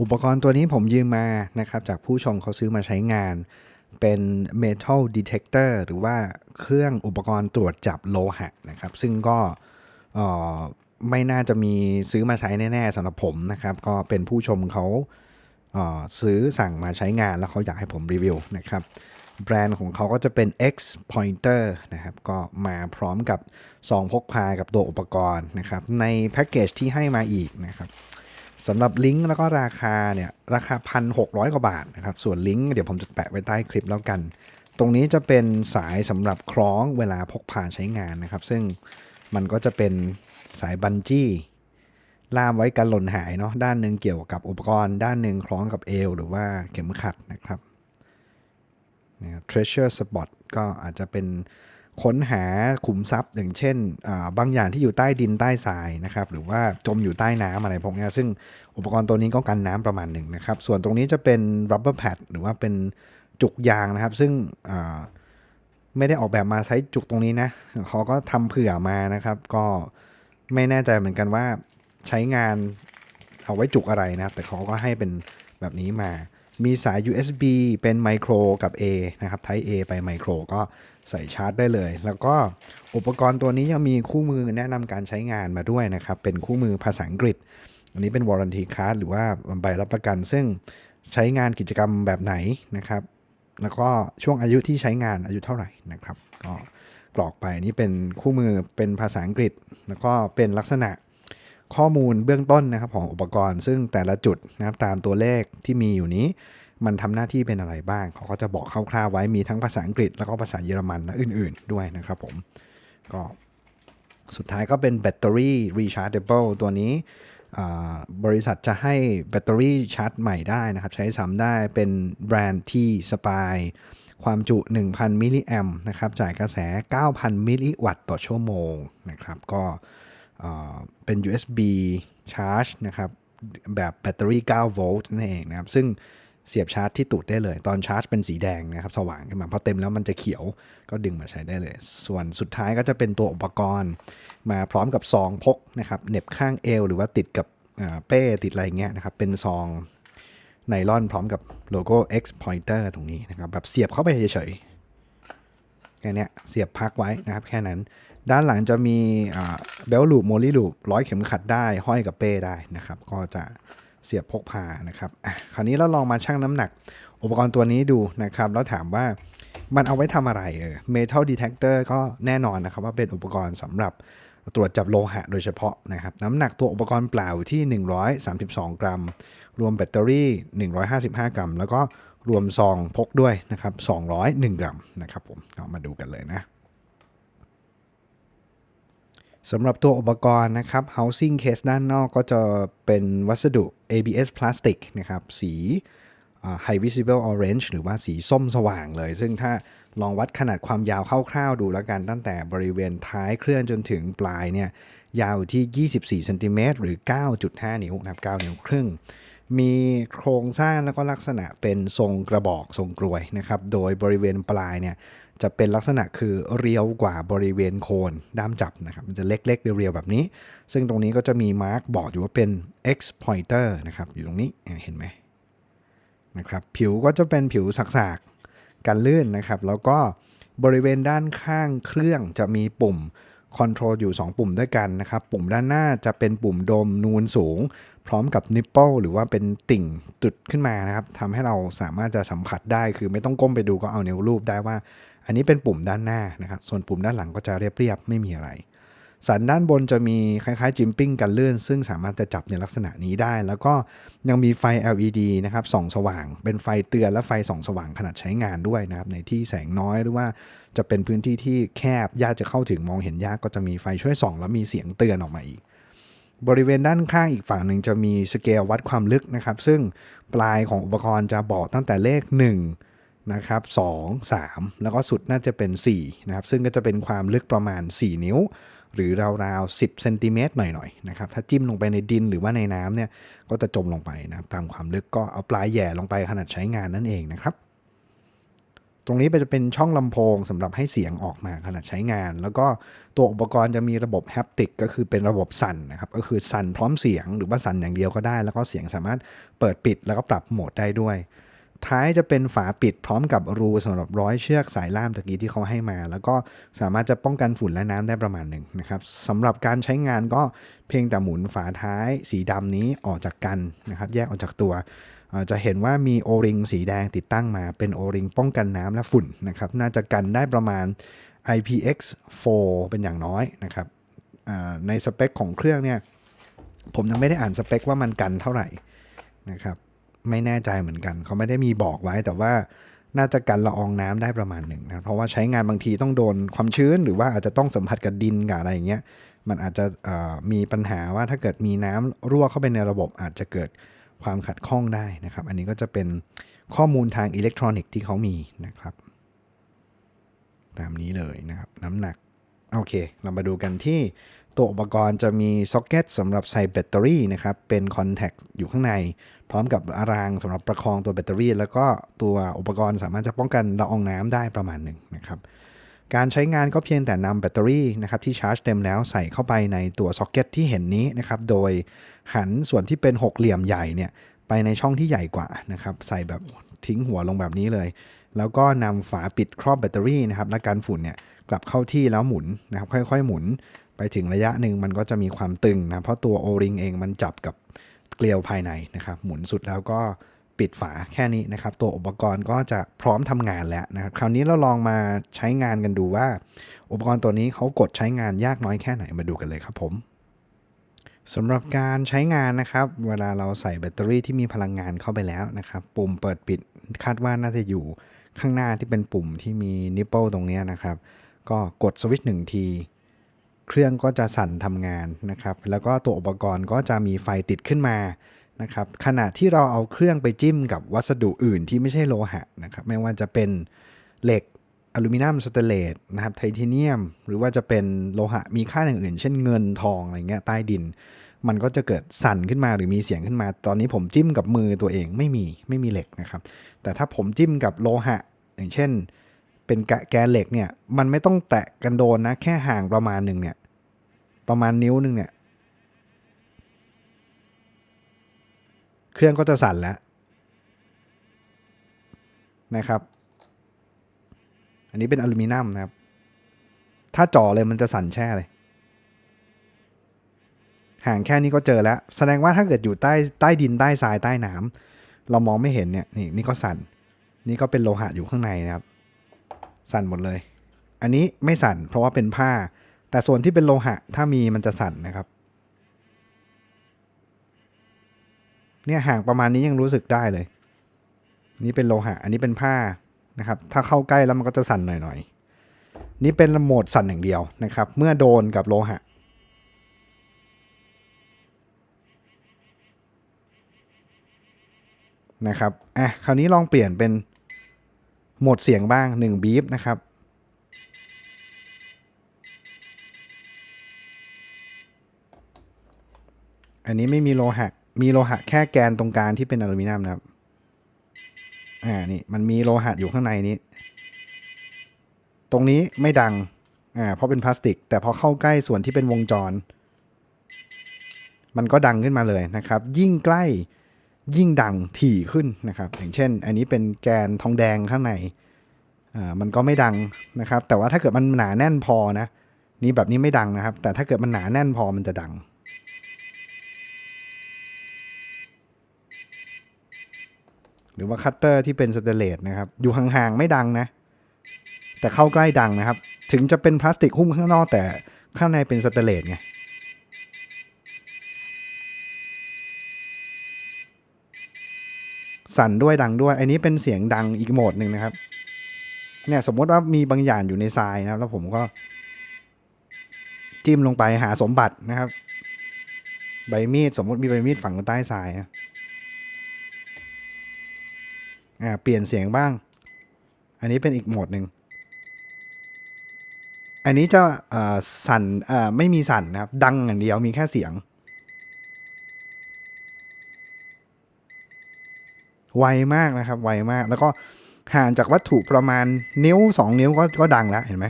อุปกรณ์ตัวนี้ผมยืมมานะครับจากผู้ชมเขาซื้อมาใช้งาน เป็น metal detector หรือว่าเครื่องอุปกรณ์ตรวจจับโลหะนะครับ ซึ่งก็ไม่น่าจะมีซื้อมาใช้แน่ๆสำหรับผมนะครับ ก็เป็นผู้ชมเขาเซื้อสั่งมาใช้งานแล้วเขาอยากให้ผมรีวิวนะครับ แบรนด์ของเขาก็จะเป็น X Pointer นะครับ ก็มาพร้อมกับซองพกพากับตัวอุปกรณ์นะครับ ในแพ็กเกจที่ให้มาอีกนะครับ สำหรับลิงก์แล้วก็ราคาเนี่ยราคา 1,600 กว่าบาทนะครับส่วนลิงก์เดี๋ยวผมจะแปะไว้ใต้คลิปแล้วกัน ตรงนี้จะเป็นสายสำหรับคล้องเวลาพกพาใช้งานนะครับ ซึ่งมันก็จะเป็นสายบันจี้ล่ามไว้กันหล่นหายเนาะด้านหนึ่งเกี่ยวกับอุปกรณ์ ด้านหนึ่งคล้องกับเอวหรือว่าเข็มขัดนะครับนะครับ treasure spot ก็อาจจะเป็น ค้นหาขุมทรัพย์อย่างเช่น บางอย่างที่อยู่ใต้ดินใต้ทรายนะครับหรือว่าจมอยู่ใต้น้ำอะไรพวกนี้ซึ่งอุปกรณ์ตัวนี้ก็กันน้ำประมาณหนึ่งนะครับ ส่วนตรงนี้จะเป็น rubber pad หรือว่าเป็นจุกยางนะครับ ซึ่งไม่ได้ออกแบบมาใช้จุกตรงนี้นะเขาก็ทำเผื่อมานะครับ ก็ไม่แน่ใจเหมือนกันว่าใช้งานเอาไว้จุกอะไรนะแต่เขาก็ให้เป็นแบบนี้มา มีสาย USB เป็นไมโครกับ A นะครับ Type A ไปไมโครก็ใส่ชาร์จได้เลย แล้วก็อุปกรณ์ตัวนี้ยังมีคู่มือแนะนำการใช้งานมาด้วยนะครับ เป็นคู่มือภาษาอังกฤษ อันนี้เป็น warranty card หรือว่าใบรับประกัน ซึ่งใช้งานกิจกรรมแบบไหนนะครับ แล้วก็ช่วงอายุที่ใช้งานอายุเท่าไหร่นะครับ ก็กรอกไปนี่เป็นคู่มือเป็นภาษาอังกฤษ แล้วก็เป็นลักษณะ ข้อมูลเบื้องต้นนะครับของอุปกรณ์ ซึ่งแต่ละจุดนะครับตามตัวเลขที่มีอยู่นี้ มันทำหน้าที่เป็นอะไรบ้างเขาก็จะบอกคร่าวๆไว้มีทั้งภาษาอังกฤษ แล้วก็ภาษาเยอรมันและอื่น ๆ ด้วยนะครับผมก็สุดท้ายก็เป็นแบตเตอรี่ rechargeable ตัวนี้บริษัทจะให้แบตเตอรี่ชาร์จใหม่ได้นะครับ ใช้ซ้ำได้เป็นแบรนด์ที่สปายความจุ 1,000 มิลลิแอมนะครับ จ่ายกระแส 9,000 มิลลิวัตต์ต่อชั่วโมงนะครับ ก็ เป็น USB charge นะครับ แบบแบตเตอรี่ 9 โวลต์นั่นเองนะครับ ซึ่งเสียบชาร์จที่ตูดได้เลย ตอนชาร์จเป็นสีแดงนะครับ สว่างขึ้นมา พอเต็มแล้วมันจะเขียวก็ดึงมาใช้ได้เลย ส่วนสุดท้ายก็จะเป็นตัวอุปกรณ์ มาพร้อมกับซองพกนะครับเน็บข้างเอว หรือว่าติดกับเป้ติดอะไรเงี้ยนะครับ เป็นซองไนลอนพร้อมกับโลโก้ X Pointer ตรงนี้นะครับ แบบเสียบเข้าไปเฉยๆแค่นี้เสียบพักไว้นะครับ แค่นั้น ด้านหลังจะมีเบลลูปโมลี่ลูปร้อยเข็มขัดได้ห้อยกับเป้ได้นะครับ ก็จะเสียบพกพานะครับคราวนี้เราลองมาชั่งน้ำหนัก อุปกรณ์ตัวนี้ดูนะครับ แล้วถามว่ามันเอาไว้ทำอะไรเออ metal detector ก็แน่นอนนะครับ ว่าเป็นอุปกรณ์สำหรับตรวจจับโลหะโดยเฉพาะนะครับ น้ำหนักตัวอุปกรณ์เปล่าอยู่ที่ 132 กรัม รวมแบตเตอรี่ 155 กรัม แล้วก็รวมซองพกด้วยนะครับ 201 กรัมนะครับผมก็มาดูกันเลยนะ สำหรับตัวอุปกรณ์นะครับ housing case ด้านนอกก็จะเป็นวัสดุ ABS พลาสติกนะครับ สี high visible orange หรือว่าสีส้มสว่างเลย ซึ่งถ้าลองวัดขนาดความยาวคร่าวๆดูแล้วกันตั้งแต่บริเวณท้ายเครื่องจนถึงปลายเนี่ยยาวอยู่ที่ 24เซนติเมตรหรือ 9.5 นิ้วนะครับ9นิ้วครึ่ง มีโครงสร้างแล้วก็ลักษณะเป็นทรงกระบอกทรงกรวยนะครับ โดยบริเวณปลายเนี่ยจะเป็นลักษณะคือเรียวกว่าบริเวณโคนด้ามจับนะครับมันจะเล็กๆเรียวๆแบบนี้ ซึ่งตรงนี้ก็จะมีมาร์กบอกอยู่ว่าเป็น X pointer นะครับอยู่ตรงนี้เห็นไหมนะครับผิวก็จะเป็นผิวสักๆกันลื่นนะครับ แล้วก็บริเวณด้านข้างเครื่องจะมีปุ่ม คอนโทรลอยู่ 2 ปุ่มด้วยกันนะครับ ปุ่มด้านหน้าจะเป็นปุ่มโดมนูนสูง พร้อมกับนิปเปิลหรือว่าเป็นติ่งจุดขึ้นมานะครับทำให้เราสามารถจะสัมผัสได้ คือไม่ต้องก้มไปดูก็เอานิ้วรูปได้ว่า อันนี้เป็นปุ่มด้านหน้านะครับ ส่วนปุ่มด้านหลังก็จะเรียบๆไม่มีอะไร สันด้านบนจะมีคล้ายๆ จิมปิ้งกันลื่อนซึ่งสามารถจะจับในลักษณะนี้ได้ แล้วก็ยังมีไฟ LED นะครับส่องสว่าง เป็นไฟเตือนและไฟส่องสว่างขนาดใช้งานด้วยนะครับในที่แสงน้อยหรือว่าจะเป็นพื้นที่ที่แคบยากจะเข้าถึงมองเห็นยากก็จะมีไฟช่วยส่อง แล้วมีเสียงเตือนออกมาอีก บริเวณด้านข้างอีกฝั่งหนึ่งจะมีสเกลวัดความลึกนะครับซึ่งปลายของอุปกรณ์จะบอกตั้งแต่เลข 1นะครับ2 3 แล้วก็สุดน่าจะเป็น4นะครับซึ่งก็จะเป็นความลึกประมาณ 4 นิ้ว หรือราวๆ10เซนติเมตรหน่อยๆนะครับถ้าจิ้มลงไปในดินหรือว่าในน้ำเนี่ยก็จะจมลงไปนะครับตามความลึกก็เอาปลายแย่ลงไปขนาดใช้งานนั่นเองนะครับตรงนี้จะเป็นช่องลำโพงสำหรับให้เสียงออกมาขณะใช้งาน แล้วก็ตัวอุปกรณ์จะมีระบบแฮปติกก็คือเป็นระบบสั่นนะครับก็คือสั่นพร้อมเสียงหรือว่าสั่นอย่างเดียวก็ได้ แล้วก็เสียงสามารถเปิดปิดแล้วก็ปรับโหมดได้ด้วย ท้ายจะเป็นฝาปิดพร้อมกับรูสำหรับร้อยเชือกสายล่ามตะกี้ที่เขาให้มา แล้วก็สามารถจะป้องกันฝุ่นและน้ำได้ประมาณหนึ่งนะครับสำหรับการใช้งานก็เพียงแต่หมุนฝาท้ายสีดำนี้ออกจากกันนะครับ แยกออกจากตัวจะเห็นว่ามีโอริงสีแดงติดตั้งมาเป็นโอริงป้องกันน้ำและฝุ่นนะครับ น่าจะกันได้ประมาณ IPX4 เป็นอย่างน้อยนะครับในสเปคของเครื่องเนี่ย ผมยังไม่ได้อ่านสเปคว่ามันกันเท่าไหร่นะครับ ไม่แน่ใจเหมือนกัน เขาไม่ได้มีบอกไว้ แต่ว่าน่าจะกันละอองน้ำได้ประมาณหนึ่งนะเพราะว่าใช้งานบางทีต้องโดนความชื้น หรือว่าอาจจะต้องสัมผัสกับดินกับอะไรอย่างเงี้ยมันอาจจะมีปัญหาว่าถ้าเกิดมีน้ำรั่วเข้าไปในระบบอาจจะเกิดความขัดข้องได้นะครับ อันนี้ก็จะเป็นข้อมูลทางอิเล็กทรอนิกส์ที่เขามีนะครับ ตามนี้เลยนะครับ น้ำหนัก โอเค เรามาดูกันที่ ตัวอุปกรณ์จะมีซ็อกเก็ตสำหรับใส่แบตเตอรี่นะครับเป็นคอนแทคอยู่ข้างใน พร้อมกับรางสำหรับประคองตัวแบตเตอรี่ แล้วก็ตัวอุปกรณ์สามารถจะป้องกันละอองน้ำได้ประมาณหนึ่งนะครับการใช้งานก็เพียงแต่นำแบตเตอรี่นะครับที่ชาร์จเต็มแล้วใส่เข้าไปในตัวซ็อกเก็ตที่เห็นนี้นะครับโดยหันส่วนที่เป็นหกเหลี่ยมใหญ่เนี่ยไปในช่องที่ใหญ่กว่านะครับใส่แบบทิ้งหัวลงแบบนี้เลย แล้วก็นำฝาปิดครอบแบตเตอรี่นะครับและการฝุ่นเนี่ยกลับเข้าที่แล้วหมุนนะครับค่อยๆ หมุน ไปถึงระยะหนึ่งมันก็จะมีความตึงนะ เพราะตัวโอริงเองมันจับกับเกลียวภายในนะครับ หมุนสุดแล้วก็ปิดฝาแค่นี้นะครับ ตัวอุปกรณ์ก็จะพร้อมทำงานแล้วนะครับ คราวนี้เราลองมาใช้งานกันดูว่า อุปกรณ์ตัวนี้เขากดใช้งานยากน้อยแค่ไหนมาดูกันเลยครับผมสำหรับการใช้งานนะครับ เวลาเราใส่แบตเตอรี่ที่มีพลังงานเข้าไปแล้วนะครับ ปุ่มเปิดปิดคาดว่าน่าจะอยู่ข้างหน้าที่เป็นปุ่มที่มีนิปเปิลตรงนี้นะครับ ก็กดสวิตช์หนึ่งที เครื่องก็จะสั่นทำงานนะครับ แล้วก็ตัวอุปกรณ์ก็จะมีไฟติดขึ้นมานะครับขณะที่เราเอาเครื่องไปจิ้มกับวัสดุอื่นที่ไม่ใช่โลหะนะครับไม่ว่าจะเป็นเหล็กอลูมิเนียมสเตเลสนะครับไทเทเนียม หรือว่าจะเป็นโลหะมีค่าอย่างอื่น เช่นเงินทองอะไรเงี้ยใต้ดิน มันก็จะเกิดสั่นขึ้นมาหรือมีเสียงขึ้นมา ตอนนี้ผมจิ้มกับมือตัวเองไม่มีไม่มีเหล็กนะครับ แต่ถ้าผมจิ้มกับโลหะ อย่างเช่น เป็นแกนเหล็กเนี่ย มันไม่ต้องแตะกันโดนนะ แค่ห่างประมาณหนึ่งเนี่ย ประมาณนิ้วหนึ่งเนี่ย เครื่องก็จะสั่นแล้วนะครับ อันนี้เป็นอลูมิเนียมนะครับ ถ้าจ่อเลยมันจะสั่นแช่เลย ห่างแค่นี้ก็เจอแล้ว แสดงว่าถ้าเกิดอยู่ใต้ใต้ดินใต้ทรายใต้น้ำเรามองไม่เห็นเนี่ยนี่นี่ก็สั่น นี่ก็เป็นโลหะอยู่ข้างในนะครับ สั่นหมดเลย อันนี้ไม่สั่นเพราะว่าเป็นผ้า แต่ส่วนที่เป็นโลหะถ้ามีมันจะสั่นนะครับ เนี่ยห่างประมาณนี้ยังรู้สึกได้เลย นี่เป็นโลหะ อันนี้เป็นผ้านะครับ ถ้าเข้าใกล้แล้วมันก็จะสั่นหน่อยๆ นี่เป็นโหมดสั่นอย่างเดียวนะครับ เมื่อโดนกับโลหะนะครับ อะ คราวนี้ลองเปลี่ยนเป็น หมดเสียงบ้าง1บีฟนะครับอันนี้ไม่มีโลหะ มีโลหะแค่แกนตรงกลางที่เป็นอลูมิเนียมนะครับ อ่า นี่ มันมีโลหะอยู่ข้างในนี้ ตรงนี้ไม่ดัง อ่า เพราะเป็นพลาสติก แต่พอเข้าใกล้ส่วนที่เป็นวงจร มันก็ดังขึ้นมาเลยนะครับ ยิ่งใกล้ ยิ่งดังถี่ขึ้นนะครับ อย่างเช่น อันนี้เป็นแกนทองแดงข้างในอ่ามันก็ไม่ดังนะครับ แต่ว่าถ้าเกิดมันหนาแน่นพอนะนี่แบบนี้ไม่ดังนะครับ แต่ถ้าเกิดมันหนาแน่นพอมันจะดังหรือว่าคัตเตอร์ที่เป็นสเตเลสนะครับ อยู่ห่างๆไม่ดังนะ แต่เข้าใกล้ดังนะครับ ถึงจะเป็นพลาสติกหุ้มข้างนอกแต่ข้างในเป็นสเตเลสไง สั่นด้วยดังด้วย อันนี้เป็นเสียงดังอีกโหมดหนึ่งนะครับ เนี่ยสมมติว่ามีบางอย่างอยู่ในทรายนะครับ แล้วผมก็ จิ้มลงไปหาสมบัตินะครับ ใบมีดสมมติมีใบมีดฝังอยู่ใต้ทรายอ่าเปลี่ยนเสียงบ้าง อันนี้เป็นอีกโหมดหนึ่งอันนี้จะอ่อสั่นอ่อไม่มีสั่นนะครับ ดังอย่างเดียวมีแค่เสียง ไวมากนะครับ ไวมาก แล้วก็ห่างจากวัตถุประมาณนิ้ว 2 นิ้วก็ก็ดังแล้วเห็นไหม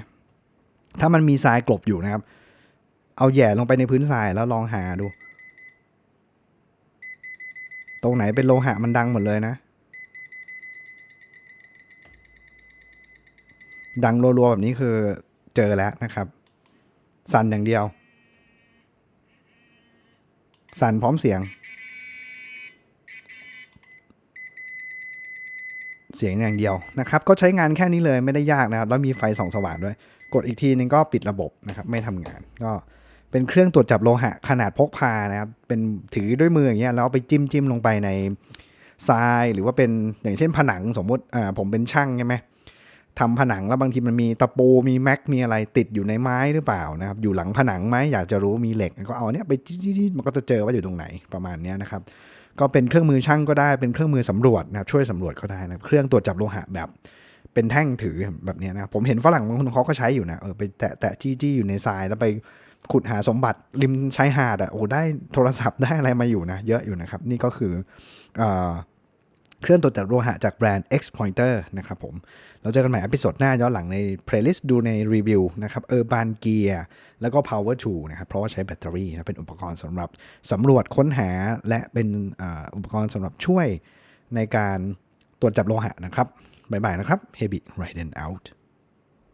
ถ้ามันมีทรายกลบอยู่นะครับ เอาแหย่ลงไปในพื้นทรายแล้วลองหาดู ตรงไหนเป็นโลหะมันดังหมดเลยนะ ดังรัวๆแบบนี้คือเจอแล้วนะครับ สั่นอย่างเดียว สั่นพร้อมเสียง เสียงอย่างเดียวนะครับ ก็ใช้งานแค่นี้เลยไม่ได้ยากนะครับ แล้วมีไฟส่องสว่างด้วย กดอีกทีนึงก็ปิดระบบนะครับ ไม่ทำงาน ก็เป็นเครื่องตรวจจับโลหะขนาดพกพานะครับ เป็นถือด้วยมืออย่างเงี้ยแล้วไปจิ้มจิ้มลงไปในทรายหรือว่าเป็นอย่างเช่นผนังสมมุติอ่าผมเป็นช่างใช่ไหมทำผนังแล้วบางทีมันมีตะปูมีแม็กมีอะไรติดอยู่ในไม้หรือเปล่านะครับ อยู่หลังผนังไหมอยากจะรู้มีเหล็กก็เอาเนี้ยไปจี้มันก็จะเจอว่าอยู่ตรงไหนประมาณเนี้ยนะครับ ก็เป็นเครื่องมือช่างก็ได้เป็นเครื่องมือสำรวจนะครับช่วยสำรวจก็ได้นะเครื่องตรวจจับโลหะแบบ เป็นแท่งถือแบบนี้นะครับผมเห็นฝรั่งบางคนเขาก็ใช้อยู่นะเออไปแตะแตะจี้ๆอยู่ในทรายแล้วไปขุดหาสมบัติริมชายหาดอะโอ้ได้โทรศัพท์ได้อะไรมาอยู่นะ เยอะอยู่นะครับ นี่ก็คืออ เครื่องตรวจจับโลหะจากแบรนด์ X Pointer นะครับผม เราเจอกันใหม่อพิโซดหน้าย้อนหลังใน playlist ดูในรีวิวนะครับ Urban Gear แล้วก็ Power Tool นะครับ เพราะว่าใช้แบตเตอรี่นะเป็นอุปกรณ์สำหรับสำรวจค้นหาและเป็นอุปกรณ์สำหรับช่วยในการตรวจจับโลหะนะครับบ๊ายบายนะครับ Heavy Riding Out